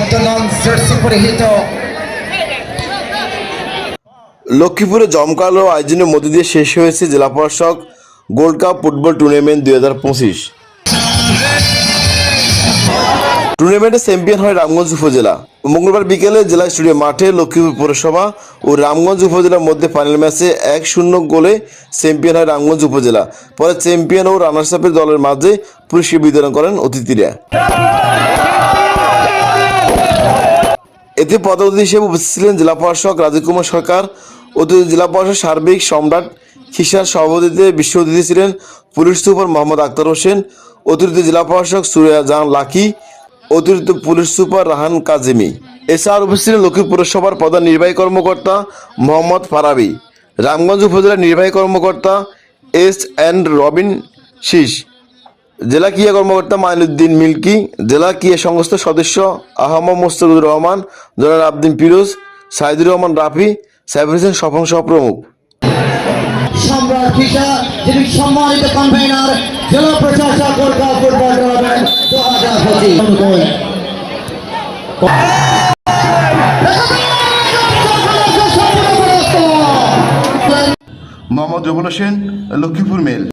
পদ্মনন jersey পরিহিত। লক্ষ্মীপুরে জমকালো আয়োজনের মধ্যে দিয়ে শেষ হয়েছে জেলা প্রশাসক গোল্ড কাপ ফুটবল টুর্নামেন্ট দুই হাজার পঁচিশ। টুর্নামেন্টে চ্যাম্পিয়ন হয় রামগঞ্জ উপজেলা। মঙ্গলবার বিকেলে জেলা স্টেডিয়াম মাঠে লক্ষ্মীপুর পৌরসভা ও রামগঞ্জ উপজেলার মধ্যে ফাইনাল ম্যাচে এক শূন্য গোলে চ্যাম্পিয়ন হয় রামগঞ্জ উপজেলা। পরে চ্যাম্পিয়ন ও রানার্স আপের দলের মাঝে পুরস্কার বিতরণ করেন অতিথিরা। এতে পদ অতিথি হিসেবে উপস্থিত ছিলেন জেলা প্রশাসক রাজীব কুমার সরকার অতিথি জেলা প্রশাসক সার্বিক সম্রাট খিসার সভাপতিতে বিশ্ব অতিথি ছিলেন পুলিশ সুপার মোহাম্মদ আক্তার হোসেন, অতিরিক্ত জেলা প্রশাসক সুরিয়া জাহান লাকি, অতিরিক্ত পুলিশ সুপার রাহান কাজিমি। এছাড়া উপস্থিত ছিলেন লক্ষ্মী পুরসভার প্রধান নির্বাহী কর্মকর্তা মোহাম্মদ ফারাবি, রামগঞ্জ উপজেলার নির্বাহী কর্মকর্তা এস এন রবিন শীষ। জেলা ক্রিয়া কর্মকর্তা মাইনুদ্দিন মিল্কি জেলা ক্রিয়া সংস্থার সদস্য আহমদ মোস্তাকুর রহমান জনাল আবদিন পিরোজ সাইদুর রহমান রাফি সাইফুল হোসেন স্বপন সহ প্রমুখ। সম্রাট খিসা যিনি সম্মানিত কনভেনার জেলা প্রশাসক কলকাতা ফুটবল টুর্নামেন্ট দু হাজার পঁচিশ মোহাম্মদ রবুল হোসেন লক্ষ্মীপুর মেল।